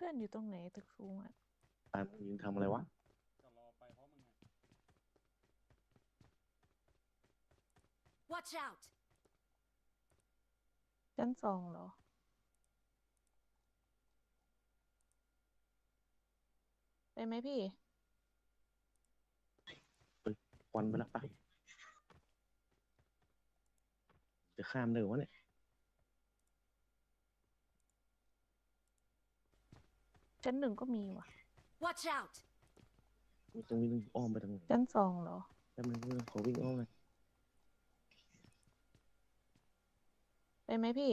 เพื่อนอยู่ตรงไหนตึกสูงอะตามมึงยืนทำอะไรวะจะรอไปเพราะมึงอะ Watch out! ชั้นสองเหรอ ไปไหมพี่ ควันไปละปะจะข้ามได้เหรอวะเนี่ย ชั้นหนึ่งก็มีว่ะ Watch out! กูต้องวิ่งอ้อมไปทางไหนชั้นสองเหรอ แป๊บนึงขอวิ่งอ้อมไปไปไหมพี่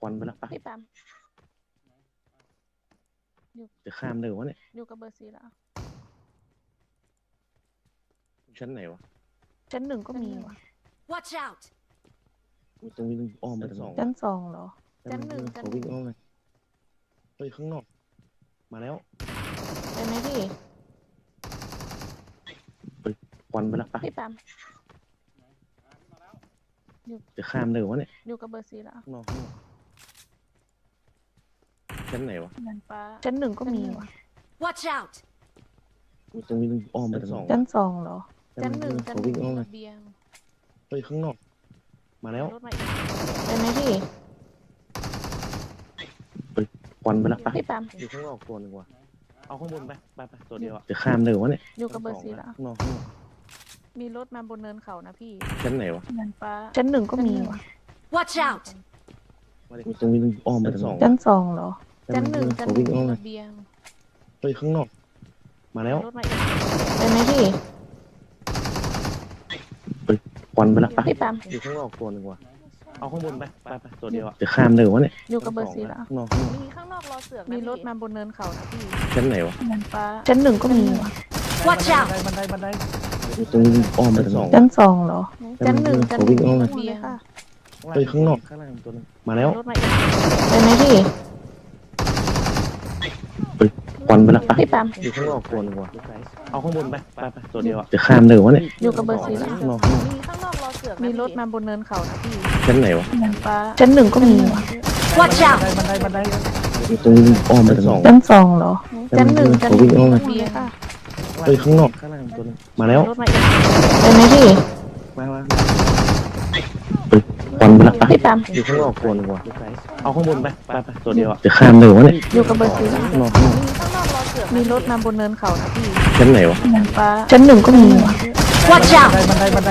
ควันไปละปะพี่ปั๊มจะข้ามได้เหรอวะเนี่ยอยู่กับเบอร์ซีแล้ว ชั้นไหนวะชั้นหนึ่งก็มีว่ะ Watch out! กูต้องวิ่งอ้อมไปทางไหนชั้นสองเหรอแป๊บ ชั้นหนึ่งขชั้นอหนึ่วิ่งงอ้อมไปเฮ้ยข้างนอก มาแล้วไปไหมพี่ ควันไปละปะพี่ปั๊มไหนอะมาแล้วจะข้ามได้เหรอวะเนี่ยอยู่กับเบอร์ซีแล้วข้างนอกข้างนอกชั้นไหนวะนันฟ้าชั้นหนึ่งก็มีว่ะ Watch out! กูต้องวิ่งอ้อมไปทางไหนชั้นสองเหรอแป๊บชั้นหนึ่งขชั้นอหนึ่วิ่งงอ้อมมีไประเบียงเฮ้ยข้างนอก มาแล้วรถมาอีกไปไหมพี่ ควันไปละปะพี่ปั๊มอยู่ข้างนอกตัวหนึ่งว่ะไหนอะเอาข้างบนไปไปไปตัวเดียวอะจะข้ามได้เหรอวะเนี่ยอยู่กับเบอร์ซีแล้ว ข้างนอกข้างนอกมีรถมาบนเนินเขานะพี่ชั้นไหนวะนันฟ้าชั้นหนึ่งก็มีว่ะ Watch out! กูต้องวิ่งอ้อมไปทางไหนชั้นสองเหรอแป๊บชั้นหนึ่งชั้นขอหนึ่วิ่งงอ้อมีมไประเบียงเฮ้ยข้างนอก มาแล้วรถมาอีกไปไหมพี่ควันไปละปะพี่ปั๊มอยู่ข้างนอกตัวหนึ่งว่ะไหน เอาข้างบนไปไปไปตัวเดียวอะจะข้ามได้เหรอวะเนี่ยอยู่กับเบอร์ซีแล้วข้างนอกข้างนอกมีข้างนอกรอเสือกมีรถมาบนเนินเขานะพี่ชั้นไหนวะนันฟ้าชั้นหนึ่งก็มีว่ะ Watch out! บันไดบันไดกูต้องวิ่งอ้อมไปทางไหนชั้นสองเหรอชั้นหนึ่งชั้นขอหวิ่นึ่งงอ้อมมีไประเบียงค่ะเฮ้ยข้างนอกข้างล่างตัวหนึงมาแล้วรถมาอีกไปไหมพี่ควันไปละปะพี่ปั๊มอยู่ข้างนอกตัวหนึ่งว่ะเอาข้างบนไปไปไปตัวเดียวอะจะข้ามได้เหรอวะเนี่ยอยู่กับเบอร์ซีแล้วข้างนอกข้างนอกมีข้างนอกรอเสือกมีรถมาบนเนินเขานะพี่ ชั้นไหนวะนันฟ้าชั้นหนึ่งก็มีว่ะ Watch out! บันไดบันไดกูต้องวิ่งอ้อมไปทางไหนชั้นสองเหรอชั้นหนึ่งชั้นขอหวิ่นึ่งงอ้อมไปมีระเบียงค่ะเฮ้ยข้างนอกข้างล่างตัวหนึงมาแล้วรถมาอีกไปไหมพี่มามาควันไปละปะพี่ปั๊มอยู่ข้างนอกตัวหนึงว่ะเอาข้างบนไปไปไปตัวเดียวอะจะข้ามได้เหรอวะเนี่ยอยู่กับเบอร์ซีแล้วข้างนอกข้างนอกมีข้างนอกรอเสือกมีรถมาบนเนินเขานะพี่ชั้นไหนวะนันฟ้าชั้นหนึ่งก็มีว่ะ Watch บัน out! ไดบันไดบันได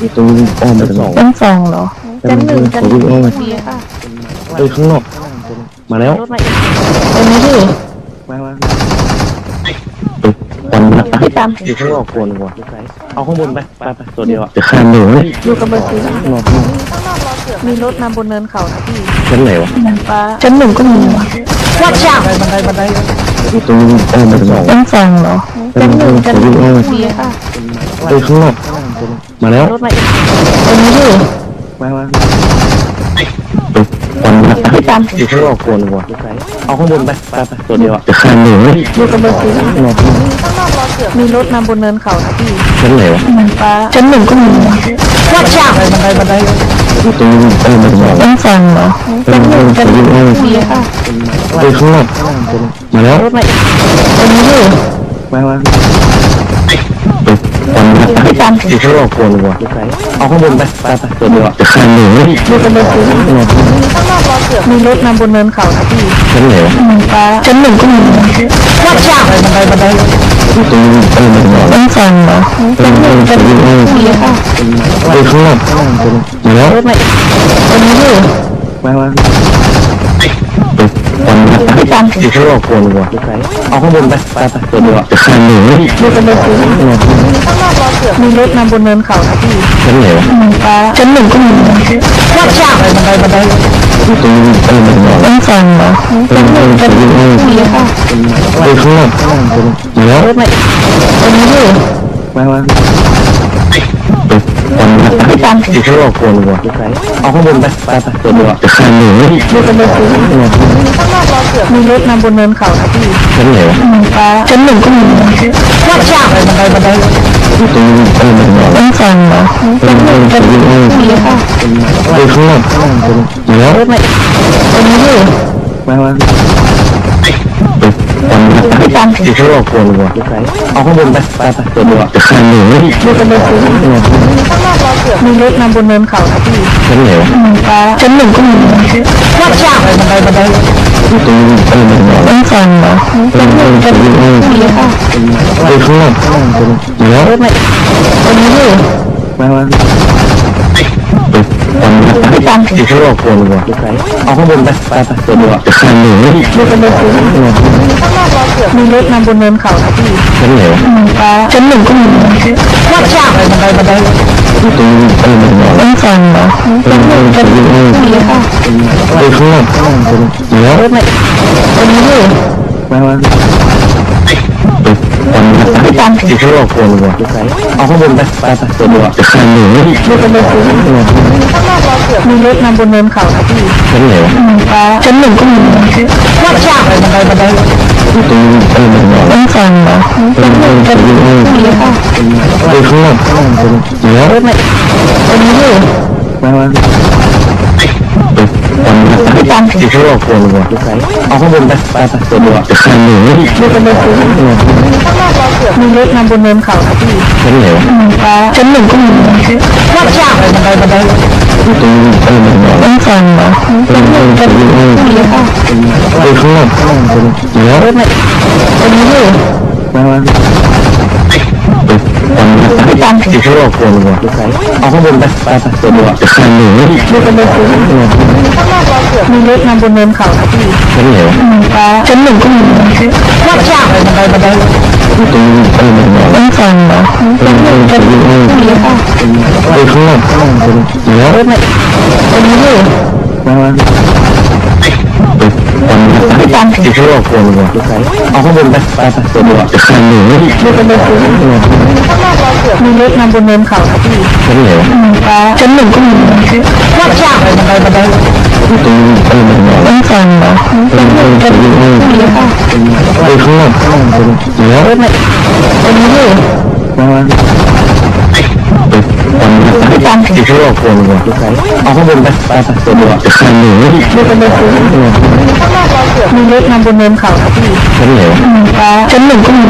กูต้องวิ่งอ้อมไปทางไหนชั้นสองเหรอ ชั้นหนึ่งชั้นหนึ่งมีระเบียงค่ะเฮ้ยข้างนอก มาแล้วรถมาอีกไปไหมพี่มามาควันละพี่ปั๊มอยู่ข้างนอกตัวหนึงว่ะเอาข้างบนไปไปไปตัวเดียวอะจะข้ามเหรอวะเนี่ยอยู่กับเบอร์ซีข้างนอกข้างนอกมีข้างนอกรอเสือมีรถมาบนเนินเขานะพี่ชั้นไหนวะนันฟ้าชั้นหนึ่งก็มีว่ะ Watch บัน out! ไดบันไดบันไดต้องวิ่งอ้อมไปทางไหนชั้นสองเหรอชั้นหนึ่งชั้นหนึ่งมีระเบียงค่ะเฮ้ยข้างนอกมาแล้วรถมาอีกไปไหมพี่ มามาควันไปละปะพี่ปั๊มอยู่ข้างนอกตัวหนึงว่ะเอาข้างบนไปไปไปตัวเดียวอะจะข้ามได้เหรอวะเนี่ยอยู่กับเบอร์ซีแล้วข้างนอกข้างนอกมีข้างนอกรอเสือกมีรถมาบนเนินเขานะพี่ชั้นไหนวะนันฟ้าชั้นหนึ่งก็มีว่ะ Watch บัน out! ไดบันไดบันไดกูต้องวิ่งอ้อมไปทางไหนชั้นสองเหรอชั้นหนึ่งชั้นหนึ่งมีระเบียงค่ะเฮ้ยข้างนอกมาแล้วรถมาอีกไปไหมพี่มามา พี่ปั๊มอยู่ข้างนอกตัวหนึงว่ะเอาข้างบนไปไปไปตัวเดียวอะจะข้ามได้เหรอวะเนี่ยอยู่กับเบอร์ซีแล้วข้างนอกข้างนอกมีข้างนอกรอเสือมีรถมาบนเนินเขานะพี่ชั้นไหนวะนันฟ้าชั้นหนึ่งก็มีว่ะ Watch out! บันไดบันไดกูต้งวิ่งอ้อมไปทางไหนชั้นสองเหรอชั้นหนึ่งชั้นหนึ่งมีระเบียงค่ะเฮ้ยข้างนอกมาแล้วรถมาอีกไปไหมพี่มามา คนไปละปะพี่ปั๊มอยู่ข้างนอกตัวหนึงว่ะเอาข้างบนไปไปไปตัวเดียวอะจะข้ามได้เหนี่ยอยู่กับเบอร์ซีแล้วข้างนอกข้างนอกมีข้างนอกรอเสือมีรถมาบนเนินเขานะพี่ชั้นไหนวะนันฟ้าชั้นหนึ่งก็มีว่ะ Watch out! บันไดบันไดตรงวิ่งอ้อมไปทางไหนชั้นสองเหรอชั้นหนึ่งชั้นหนึ่งมีระเบียงค่ะเฮ้ยข้างนอกมาแล้วรถมาอีกไปไหมพี่มามา คนะปะพี่ปั๊มอยู่ข้างนอกตัวหนึงว่ะเอาข้างบนไปไปไปตัวเดียวจะข้ามได้เหนี่ยอยู่กับเบอร์ซีแล้วข้างนอกข้างนอกมีข้างนอกรอเสือกมีรถมาบนเนินเขานะพี่ชั้นไหนวะชั้นหนึ่งก็มีว่ะ Watch out! บันไดบันไดตรงนี้เออมันบอกต้องฟังเหรอเป็นเป็นเป็นเออดีค่ะไปข้างนอกเดี๋ยวตรงนี้อยู่มามา ไปตามที่เขาหลอกคนวะเอาข้างบนไปไปไปเปิดดูจะขันหนูดูกันเลยสิมีรถนำบนเนินเขาค่ะพี่ฉันเหลวฟ้าชั้นหนึ่งก็มี Watch out! ตรงนี้เออมันบอกต้องฟังเหรอเป็นเป็นเป็นเออดีค่ะไปข้างนอกเดี๋ยวรถมาตรงนี้อยู่มามา ไปตามที่เขาหลอกคนวะเอาข้างบนไปไปไปเปิดดูจะขันหนูดูกันเลยสิมีรถนำบนเนินเขาค่ะพี่ฉันเหลวฟ้าชั้นหนึ่งก็มี Watch out! ตรงนี้เออมันบอกต้องฟังเหรอเป็นเป็นเป็นเออดีค่ะไปข้างนอกเดี๋ยวรถมาตรงนี้อยู่มามา ไปตามที่เขาหลอกคนวะเอาข้างบนไปไปไปเปิดดูจะขันหนูดูกันเลยสิมีรถนำบนเนินเขาค่ะพี่ฉันเหลวฟ้าชั้นหนึ่งก็มี Watch out! ตรงนี้เออมันบอกต้องฟังเหรอเป็นเป็นเป็นเออดีค่ะไปข้างนอกเดี๋ยวรถมาตรงนี้อยู่มามา ไปตามที่เขาหลอกคนวะเอาข้างบนไปไปไปเปิดดูจะขันหนูดูกันเลยสิมีรถนำบนเนินเขาพี่ฉันเหลวฟ้าชั้นหนึ่งก็มี Watch out! ตรงนี้เออมันบอกต้องฟังเหรอเป็นเป็นเป็นเออดีค่ะไปข้างนอกเดี๋ยวรถมาตรงนี้อยู่ มามไปตามที่เขาหลอกคนวะเอาข้างบนไปไปไปเปิดดูจะขันหนูดูกันเลยสิมีรถนำบนเนินเขาค่ะพี่ฉันเหลวฟ้าชั้นหนึ่งก็มี Watch out! ตรงนี้เออมันบอกต้องฟังเหรอเป็นเป็นเป็นเออดีค่ะไปข้างนอกเดี๋ยวรถมาตรงนี้อยู่มา มาไปตามที่เขาหลอกคนวะเอาข้างบนไปไปไปเปิดดูจะขันหนูดูกันเลยสิมีรถนำบนเนินเขาค่ะพี่ฉันเหลวฟ้าชั้นหนึ่งก็มี Watch out! ตรงนี้เออมันบอกต้องฟังเหรอเป็นเป็นเป็นเออดีค่ะไปข้างนอกเดี๋ยวรถมาตรงนี้อยู่ มามาไปตามที่เขาหลอกคนวะเอาข้างบนไปไปไปเปิดดูจะขันหนูดูกันเลยสิมีรถนำบนเนินเขาค่ะพี่ฉันเหลวฟ้าชั้นหนึ่งก็มี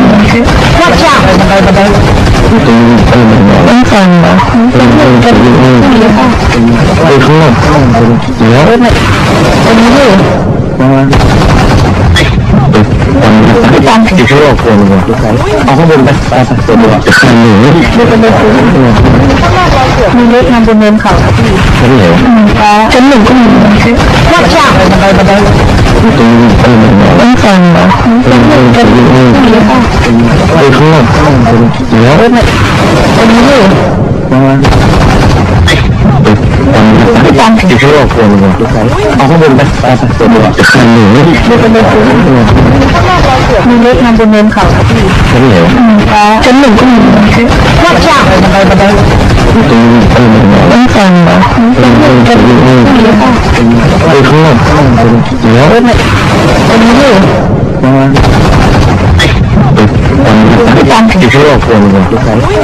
Watch out! ตรงนี้เออมันบอกต้องฟังเหรอเป็นเป็นเป็นเออดีค่ะไปข้างนอกเดี๋ยวรถมาตรงนี้อยู่ มามาไปตามที่เขาหลอกคนวะเอาข้างบนไปไปไปเปิดดูจะขันหนูดูกันเลยสิมีรถนำบนเนินเขาค่ะพี่ฉันเหลวฟ้าชั้นหนึ่งก็มี Watch out! ตรงนี้เออมันบอกต้องฟังเหรอเป็นเป็นเป็นเออดีค่ะไปข้างนอกเดี๋ยวรถมาตรงนี้อยู่ มามาไปตามที่เขาหลอกคนวะเอาข้างบนไปไปไปเปิดดูจะขันหนูดูกันเลยสิมีรถนำบนเนินเขาค่ะพี่ฉันเหลวฟ้าชั้นหนึ่งก็มี Watch out! ตรงนี้เออมันบอกต้องฟังเหรอเป็นเป็นเป็นเออดีค่ะไปข้างนอกเดี๋ยวรถมาตรงนี้อยู่มามา ไปตามที่เขาหลอกควะ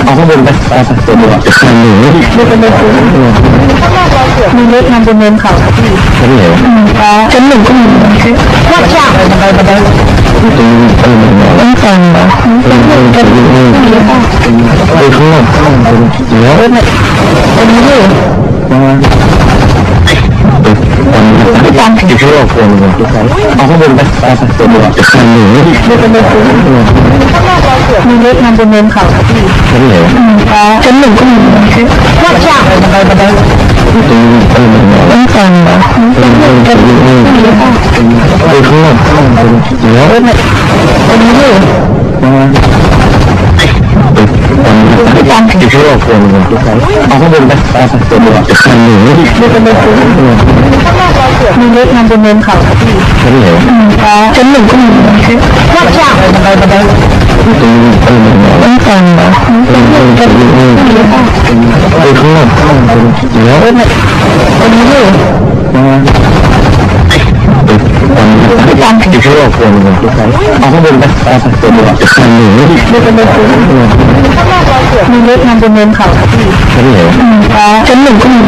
เอาข้างบนไปไปไปเปิดดูจะขันหนูดูกันเลยสิมีรถนำบนเนินเขาค่ะพี่ฉันเหลวฟ้าชั้นหนึ่งก็มี Watch out! ตรงนี้เออมันบอกต้องฟังเหรอเป็นเป็นเป็นเออดีค่ะไปข้างนอกเดี๋ยวรถมาตรงนี้ อยู่มามาไปตามที่เขาหลอกคนวะเอาข้างบนไปไปไปเปิดดูจะขันหนูดูกันเลยสิมีรถนำบนเนินเขาค่ะพี่ฉันเหลวฟ้าชั้นหนึ่งก็มี Watch out! ตรงนี้เออมันบอกต้องฟังเหรอนเป็นเป็นเออดีค่ะไปข้างนอกเดี๋ยวรถมาตรงนี้อยู่มามาไปตา มที่เขาหลอกคนวะเอาข้างบนไปไปไปเดดูจะขันหนูดูกันเลยสิมีรถนำบนเนินเขาค่ะพี่ฉันเหลวฟ้าชั้นหนึ่งก็มี Watch out! ตรงนี้เออมันบอกต้องฟังเหรอเป็นเป็นเป็นเออดีค่ะไปข้างนอกเดี๋ยวรถมาตรงนี้ มามาไปตามที่เขาหลอกคนวะเอาข้างบนไปไปไปเปิดดูจะขันหนูดูกันเลยสิมีรถทางบนเนินเขาค่ะพี่ใช่ไหมอืมค่ะชั้นหนึ่งก็มี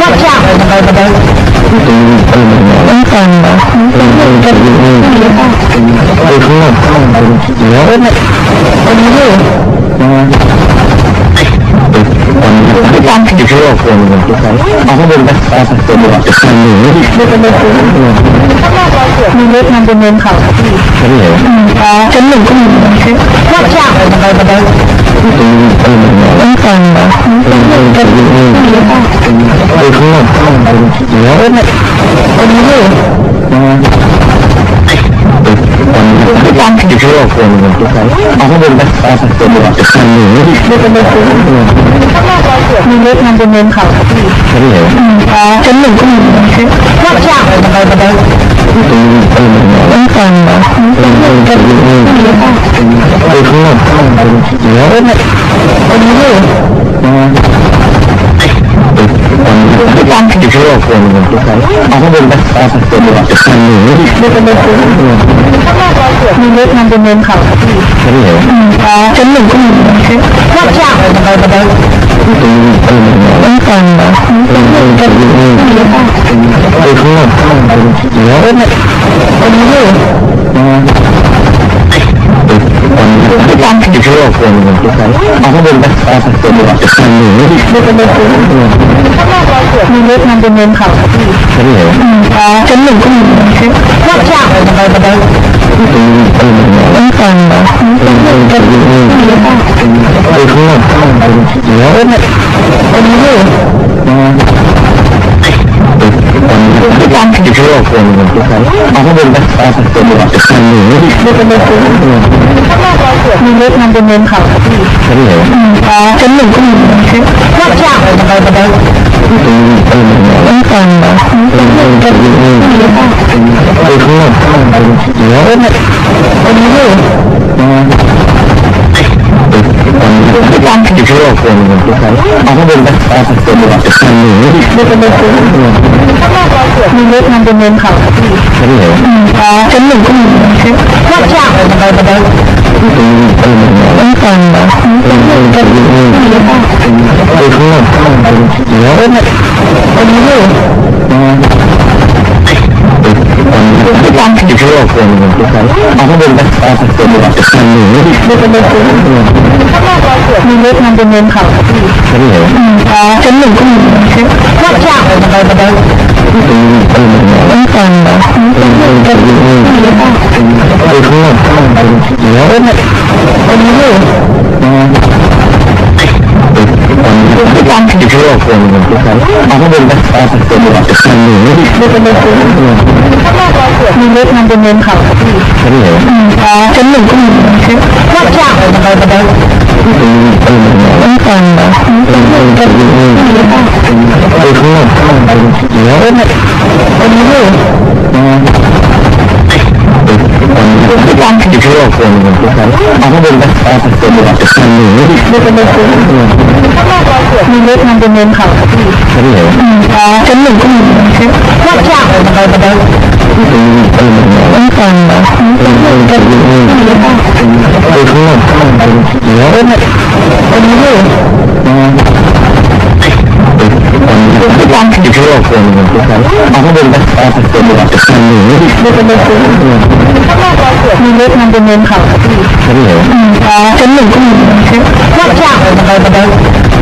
Watch out! ตรงเออต้องฟังเหรอเออเออเออเออข้างนอกแล้วรถเนี่ย ตรงนี้อยู่ตอนที่เขาบอกคนมันจะใช้เอาข้างบนไปไปตัวตัวจะคันหนึ่งรถเป็นรถตู้มีรถทางบนเนินเขาใช่ไหมอืมค่ะชั้นหนึ่งก็มี Watch out! ตรงเออต้องฟังเหรอเออเออเออเออข้างนอกแล้วรถเนี่ยตร งนี้อยู่ตอนที่เขาบอกคนมันจะใช้เอาข้างบนไปไปไปตัวตัวจะคันหนึ่งรถเป็นรถตู้มีรถทางบนเนินเขาค่ะพี่ใช่ไหมอืมค่ะชั้นหนึ่งก็มี Watch out! ตรงเออต้องฟังเหรอเออเออเออเออข้างนอกแล้วรถเนี่ยตรงนี้อยู่ต อนที่เขาบอกคนมันจะใช้เอาข้างบนไปไปไปตัวตัวจะคันหนึ่งรถเป็นรถตู้มีรถทางบนเนินเขาค่ะพี่ใช่ไหมอืมค่ะชั้นหนึ่งก็มี Watch out! ตรงเออต้องฟังเหรอเออเออเออเออข้างนอกแล้วรถเนี่ยตรงนี้อยู่ ตอนที่เขาบอกคนมันจะใช้เอาข้างบนไปไปไปตัวตัวจะคันหนึ่งรถเป็นรถตู้มีรถทางบนเนินเขาค่ะพี่ใช่ไหมอืมค่ะชั้นหนึ่งก็มี Watch out! ต้องฟังเหรอเออเออเออเออข้างนอกแล้วรถเนี่ ยตรงนี้อยู่ตอนที่เขาบอกคนมันจะใช้เอาข้างบนไปไปไปตัวตัวจะคันหนึ่งรถเป็นรถตู้มีรถทางบนเนินเขาค่ะพี่ใช่ไหมอืมค่ะชั้นหนึ่งก็มี Watch out! ต้องฟังเหรอเออเออเออเออข้างนอกแล้วรถเนี่ยตรงนี้อยู่ต อนที่เขาบอกคนมันจะใช้เอาข้างบนไปไปไปตัวตัวจะคันหนึ่งรเป็นรถตู้มีรถทางบนเนินเขาค่ะพี่ใช่ไหมอืมค่ะชั้นหนึ่งก็มี Watch out! ต้องฟังเหรอเออเออเออเออข้างนอกแล้วรถเนี่ยตรงนี้อยู่ตอนที่เขาบอกคนมันจะใช้เอาข้างบนไปไปไปตัวตัวจะคันหนึ่งรถเป็นรถตู้มีรถทางบนเนินเขาค่ะพี่ใช่ไหมอืมค่ะชั้นหนึ่งก็มี Watch out! ต้องฟังเหรอเออเออเออเออข้างนอกแล้วรถเนี่ยตรงนี้ อยู่ตอนที่เขาบอกคนมันจะใช้เอาข้างบนไปไปไปตัวตัวจะคันหนึ่งรถเป็นรถตู้มีรถทางบนเนินเขาค่ะพี่ใช่ไหมอืมค่ะชั้นหนึ่งก็มี Watch out! ต้องฟังเหรอเออเออเออเออข้างนอกแล้วรถเนี่ยตรงนี้อยู่ต อนที่เขาบอกคนมันจะใช้เอาข้างบนไปไปไปตัวตัวจะคันหนึ่งรถเป็นรถตู้มีรถทางบนเนินเขาค่ะพี่ใช่ไหมอืมค่ะชั้นหนึ่งก็มี Watch out! ต้องฟังเหรอเออเออเออเออข้างนอกแล้วรถเนี่ยตรงนี้อยู่ตอนที่เขาบอกคนมันจะใช้เอาข้างบนไปไปไปตัวตัวจะคันหนึ่งรถเป็นรถตู้มีรถ ทางบนเนินเขาค่ะพี่ใช่ไหมอืมค่ะชั้นหนึ่งก็มี Watch out! ต้องฟังเหรอเออเออเออเออข้างนอกแล้วรถเนี่ยตรงนี้อยู่ตอนที่เขาบอกคนมันจะใช้เอาข้างบนไปไปไปตัวตัวจะคันหนึ่งรถเป็นรถตู้มีรถทางบนเนินเขาค่ะพี่ใช่ไหมอืมค่ะชั้นหนึ่งก็มี Watch out! ต้องฟังเหรอเออ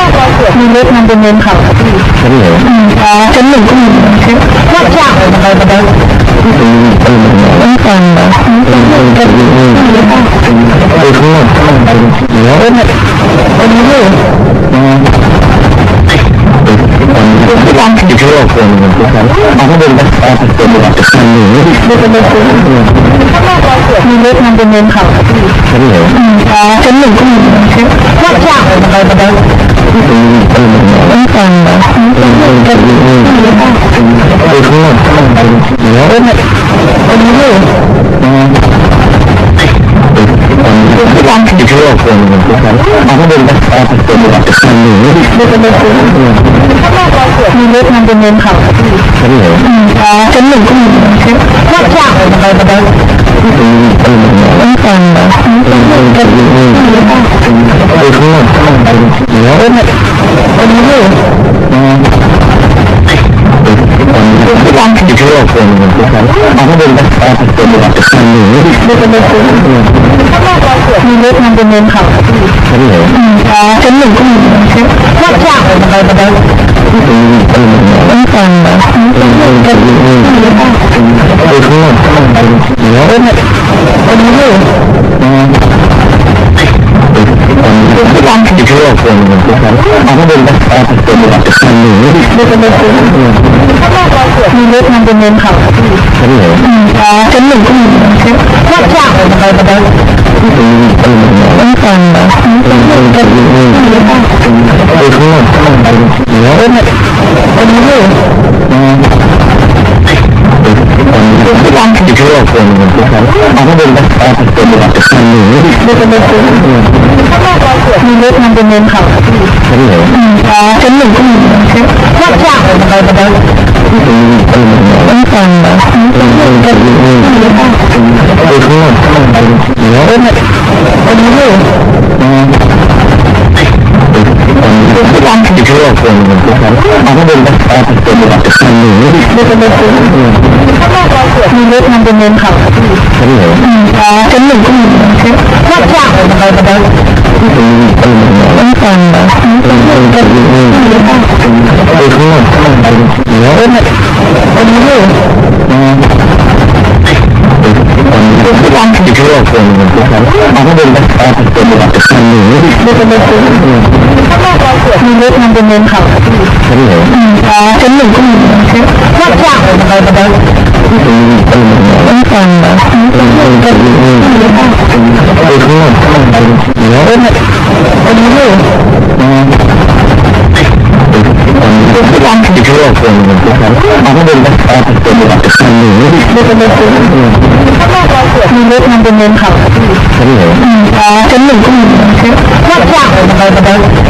อเออเออข้างนอกแล้วรถเนี่ยตรงนี้อยู่ตอนที่เขาบอกคนมันจะใช้เอาข้างบนไปไปไปตัวตัวจะคันหนึ่งรถเป็นรถตู้มีรถทางบนเนินเขาค่ะไหมอืมค่ะชั้นหนึ่งก็มี Watch out! ต้องฟังเหรอเออเออเออเออข้างนอกแล้วรถเนี่ยตรงนี้อยู่ตอนการอโลกคนเหมือนกันเอาข้างบนไปเอาเป็นหลักฐานหนึ่งนี่ดูเป็นเลยคุณข้างน อกรอยเกิดมีรถนำเป็นเนินเขาพี่ใช่ไหมอืมอ๋อชั้นหนึ่งก็มีใช่ Watch out! บันไดบันไดที่เป็นเป็นเหมือนกันต้องฟังเหรอเป็นเป็นเป็นเป็นข้างนอกข้างในเนื้อเออเนี่ยอันนี้อยู่การถือโลกคนเหมือนกันเอาข้างบนไปเอาเป็นหลักฐานหนึ่งนี่ดูเป็นเลยคุณข้างนอกรอยเกิดมีรถนำเป็นเนินเขาพี่ใช่ไหมอืมอ๋อชั้นหนึ่งก็มีใช่ Watch out! บันไดบั นไดที่เป็นเป็นเหมือนกันต้องฟังเหรอเป็นเป็นเป็นเป็น ข้างนอกข้างนเนื้อเออเนี่ยอันนี้อยู่การอโลกคนเหมือนกันเอาข้างบนไปเอาเป็นหลักฐานหนึ่งนี่ดูเป็นเลยคุณข้างนอกรอยเกิดมีรถนเป็นเนินเขาพี่ใช่ไหมอืมอ๋อชั้นหนึ่งก็มีช่ Watch out! บันไดบันไป็นเป็นเหมือนกันต้องฟังเหรอเป็นเป็นเป็นเป็นข้างนอกข้างในเนื้อเออเนี่ยอันนี้อยู่การถือโลกคนเหมือนกันเอาข้างบนไปเอาเป็นหลักฐานหนึ่งนี่ดูเป็นเลยคุณข้างนอกรอยเกิดมีรถนำเป็นเนินเขาพี่ใช่ไหมอืมอ๋อชั้นหนึ่งก็มีใช่ Watch out! บันไดบันไดที่เป็นเป็นเหมือนกันต้องฟังเหรอเป็นเป็นเป็นเป็นข้างนอกข้างในเนื้อเออเนี่ยอันนี้อยู่การถือโลกคนเหมือนกันเอาข้างบนไปเอาเป็นหลักฐานหนึ่งนี่ดูเป็ นเลยคุณข้างนอกรอยเกิดมีรถนำเป็นเนินเขาพี่ใช่ไหมอืมอ๋อชั้นหนึ่งก็มีใช่ Watch out! บันไดบันไดที่เป็นเป็นเหมือนกันต้องฟังเหรอเป็นเป็นเป็นเป็นข้างนอกข้างในเนื้อเออเนี่ยอันนี้อยู่การถือโลกคนเหมือนกันเอาข้างบนไปเอาเป็นหลักฐานหนึ่งนี่ดูเป็นเลยคุ ณข้างนอกรอยเกิดมีรถนำเป็นเนินเขาพี่ใช่ไหมอืมอ๋อชั้นหนึ่งก็มีใช่ Watch out! บันไดบันไดที่เป็นเป็นเหมือนกันต้องฟังเหรอเป็นเป็นเป็นเป็นข้างนอกข้างในเนื้อเออเนี่ยอันนี้อยู่การถือโลกคนเหมือนกันเอาข้างบนไปเอาเป็นหลักฐานหนึ่งนี่ดูเป็นเลยคุณข้างนอกรอยเกิดมีรถนำเป็นเนินเขาพี่ใช่ไหมอืมอ๋อชั้นหนึ่งก็มีใช่ Watch out! บันไดบันไดที่เป็นเป็นเหมือนกันต้องฟังเหรอเป็นเป็นเป็นเป็นข้างนอกข้างในเนื้อเออเนี่ยอันนี้อยู่การถือโลกคนเหมือนกันเอาข้างบนไปเอาเป็นหลักฐานหนึ่งนี่ดูเป็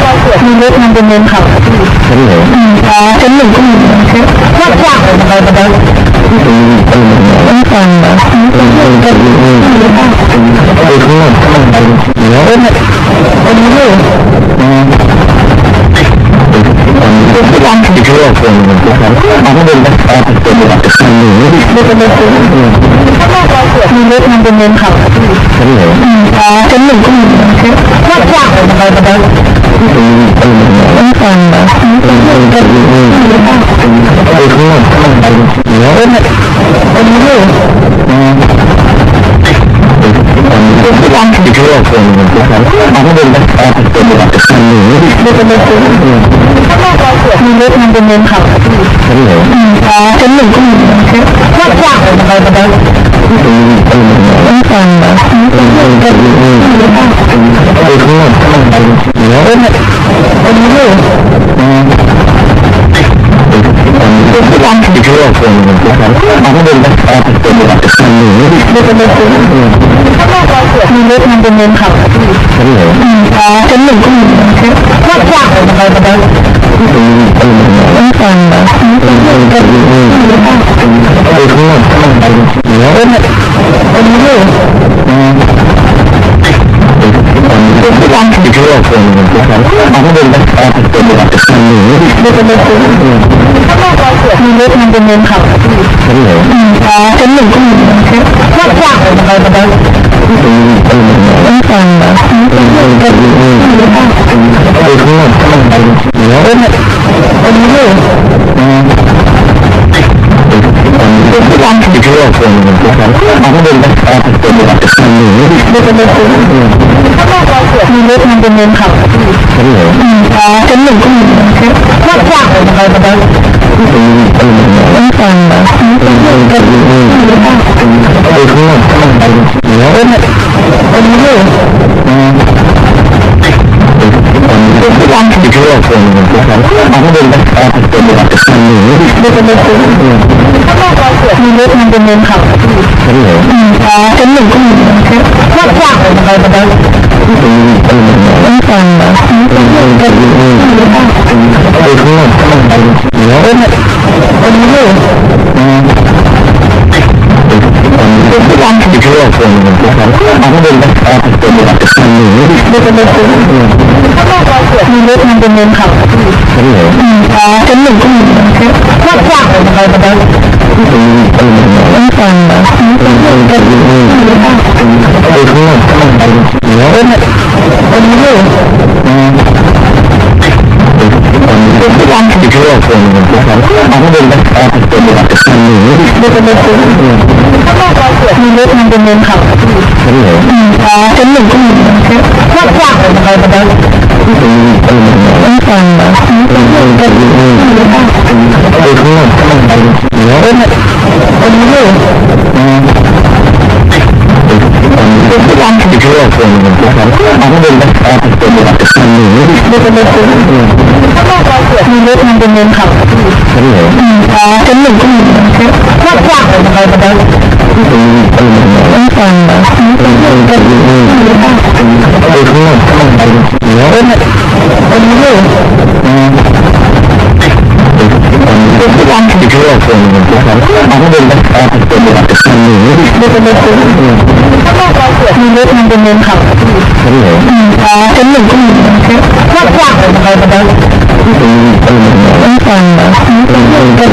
เลยคุณข้างนอกรอยเกิดมีรถนำเป็นเนินเขาพี่ใช่ไหมอืมอ๋อชั้นหนึ่งก็มีใช่ Watch out! บันไดบันไดที่เป็นเป็นเหมือนกันต้องฟังเหรอเป็นเป็นเป็นเป็นข้างนอกข้างในเนื้อเออเนี่ยอันนี้อยู่การถือโลกคนเหมือนกันเอาข้างบนไปเอาเป็นหลักฐานหนึ่งนี่ดูเป็นเลยคุณข้างนอกรอยเกิดมีรถนำเป็นเนินเขาพี่ใช่ไหมอืมอ๋อชั้นหนึ่งก็มีใช่ Watch out! บันไดบันได ฟังเหรอเป็นเป็นเป็นเป็นข้างนอกข้างในเดี๋ยอันนี้อยู่การถือโลกคนเหมือนกันเอาข้างบนไปเอาเป็นหลักฐานหนึ่งนี่เป็นเลยคุณข้างนอกรมีรถนเป็นเนินเขาพี่ใช่ไหมอืมอ๋อชั้นหนึ่งก็มีใช่ Watch out! บันไดบันไดที่เป็นเป็นเหมือนกันต้องฟังเหรอเป็นเป็นเป็นเป็นข้างนอกเดี๋ยอันนี้อยู่การถือโลกคนเหมือนกันเอาข้างบนไปเอาเป็นหลักฐานหนึ่งนี่ดูเป็นเลยคุณข้างนอกรอยเกิด มีรถนำเป็นเนินเขาพี่ใช่ไหมอืมอ๋อชั้นหนึ่งก็มีใช่ Watch out! บันไดบันไดที่เป็นเป็นเหมือนกันต้องฟังเหรอเป็นเป็นเป็นเป็นข้างนอกข้างในเนื้อเออเนี่ยอันนี้อยู่การถือโลกคนเหมือนกันเอาข้างบนไป เอาเป็นหลักฐานหนึ่งนี่ดูเป็นเลยคุณข้างนอกรอยเกิดมีรถนำเป็นเนินเขาพี่ใช่ไหมอืมอ๋อชั้นหนึ่งก็มีใช่ Watch out! บันไดบันไดที่เป็นเป็นเหมือนกันต้องฟังเหรอเป็นเป็นเป็นเป็นข้างนอกข้างในเนื้อเออเนี่ยอันนี้อยู่การถือโลกคนเหมือนกันเอาข้างบนไปเอาเป็นหลักฐา นหนึ่งนี่ดูเป็นเลยคุณข้างนอกรอยเกิดมีรถนำเป็นเนินเขาพี่ใช่ไหมอืมอ๋อชั้นหนึ่งก็มีใช่ Watch out! บันไดบันไดที่เป็นเป็นเหมือนกันต้องฟังเหรอเป็นเป็นเป็นเป็นข้างนอกข้างในเนื้เป็นเป็นนี่ที่ช่วยคนนะครับเอาข้างบนไปเอาเป็นแบบมันหนีดูเป็นเป็น มีรถมันเป็นเนินขาพี่ฉันเหรออืมอ๋อเป็นหนึ่งก็มีครับรถขวางอะไรมาได้เป็นเป็นเหมือนต้องฟังนะเป็นเป็นเป็นไปข้างนอกข้างในเนื้อเป็นเป็นนี่ที่ช่วยคนนะครับเอาข้างบนไปเอาเป็นแบบมันหนีดูเป็นเป็นมีรถมันเป็นเนินเขา พี่ฉันเหรออ๋อเป็นหนึ่งก็มีครับรถขวางอะไรมาได้เป็นเป็นเหมือนต้องฟังนะเป็นเป็นเป็นไปข้างนอกข้างในเนื้อเป็นเป็นนี่ที่ช่วยคนนะครับเอาข้างบนไปเอาเป็นแบบมันหนีดูเป็นเป็นมีรถมันเป็นเนินเขาพี่ฉันเหรออืมอ๋อเป็นหนึ่งก็มีครับรถขวางอะไรมาได้เป็นเป็นเหมือนต้องฟังนะเป็นเป็นเป็นไปข้างนอกข้างในเนื้อเป็นเป็นนี่ที่ช่วยครับเอาข้างบนไปเอาเป็นแบบมันหนีดู เป็นเป็นมีรถมันเป็นเนินเขาพี่ฉันเหรออืมอ๋อเป็นหนึ่งก็มีครับรถขวางอะไรมาได้เป็นเป็นเหมือนต้องฟังนะเป็นเป็นเป็นไปข้างนอกข้างในเนื้อเป็นเป็นนี่ที่ช่วยคนนะครับเอาข้างบนไปเอาเป็นแบบมันหนีดูเป็นเป็นมีรถมันเป็นเนินเขาพี่ฉันเหรออืมอ๋อเป็นหนึ่งก็มีครับรถขวางอะไรมาได้เป็นเป็นเหมือนต้องฟังนะเป็นเป็นเป็น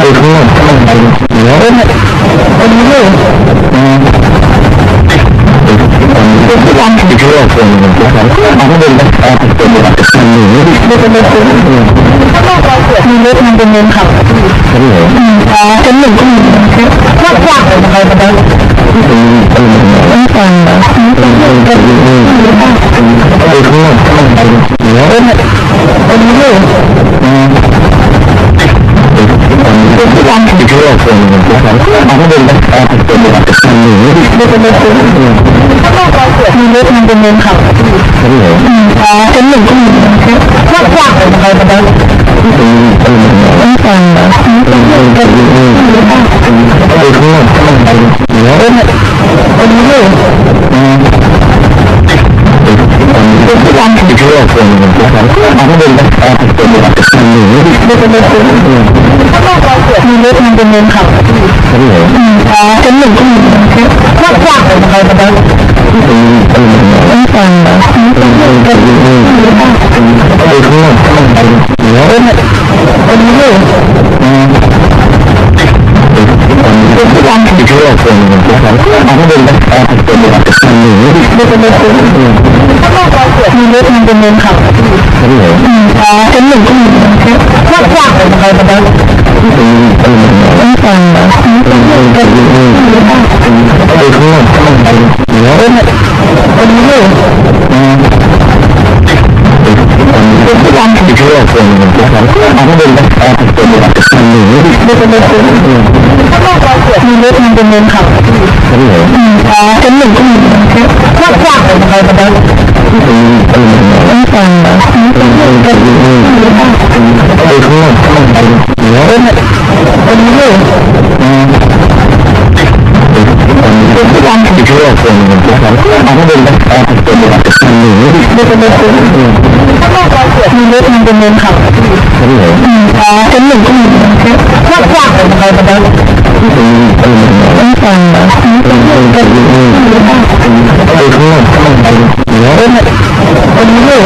ไปข้างนอกข้างในเนื้อเป็นเป็นนี่ ที่ช่วยคนนะครับเอาข้างบนไปเอาเป็นแบบมันหนีดูเป็นเป็นมีรถมันเป็นเนินเขาพี่ฉันเหรออืมอ๋อเป็นหนึ่งก็มีครับรถขวางอะไรมาได้เป็นเป็นเหมือนต้องฟังนะเป็นเป็นเป็นไปข้างนอกข้างในเนื้อเป็นเป็นนี่ที่ช่วยคนนะครับเอาข้างบนไปเอาเป็นแบบมันหนีดูเป็นเป็นมีรถมันเป็นเนินเขาพี่ฉันเหรออ๋อเป็นหนึ่งก็มีครับรถขวางอะไรมาได้เป็นเป็นเหมือนต้องฟังนะเป็นเป็นเป็นไปข้างนอกข้างในเนื้อเป็นเป็นนี่ที่ช่วยคนนะครับเอาข้างไปเอาเป็นแบบมันหนีดูเป็นเป็นมีรถมันเป็นเนินเขาพี่ฉันเหรออ๋อเป็นหนึ่งก็มีครับรถขวางอะไรมาได้เป็นเป็น เห มือนต้องฟังนะเป็นเป็นเป็นไปข้างนอกข้างในเนื้อเป็นเป็นนี่ที่ช่วยคนนะครับเอาข้างบนไปเอาเป็นแบบมันหนีดูเป็นเป็นมีรถมันเป็นเนินเขาพี่ฉันเหรออืมอ๋อเป็นหนึ่งก็มีครับรถขวางอะไรมาได้เป็นเป็นเหมือนต้องฟังนะเป็นเป็นเป็นไปข้างนอกข้างในเนื้อเป็นเป็นนี่ที่ช่วยคนนะครับ เอาข้างบนไปเอาเป็นแบบมันหนีดูเป็นเป็นมีรถมันเป็นเนินเขาพี่ฉันเหรออืมอ๋อเป็นหนึ่งก็มีครับรถขวางอะไรมาได้เป็นเป็นเหมือนต้องฟังนะเป็นเป็นเป็นไปข้างนอกข้างในเนื้อเป็นเป็นนี่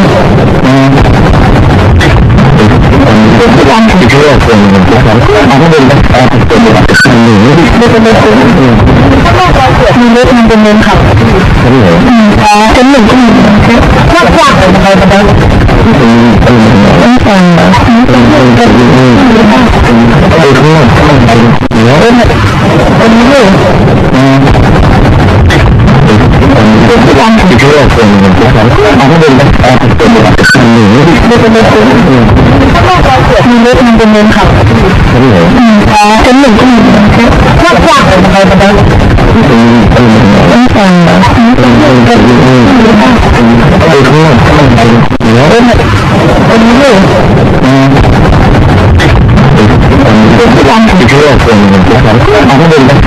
ที่ช่วยคนนะครับเอาข้างบนไปเอาเป็นแบบมันหนีดูเป็นเป็น มีรถมันเป็นเงินขับชั้นไหนึ่งก็มีมากกว่าอะไรกันบ้างต้องฟังนะต้องฟังกันไปข้างนอกเออเฟังไเป็นที่ร้านที่ลือกเป็นอย่างนี้ครบเอาก็เดินไปแอบเป็นเหมือป็นไรมีรถมันเป็นเมนขับชั้นไหนึ่งก็มีมากกว่าอะไรกันบ้าง เกินนะครับเอาไม่ดึงนะ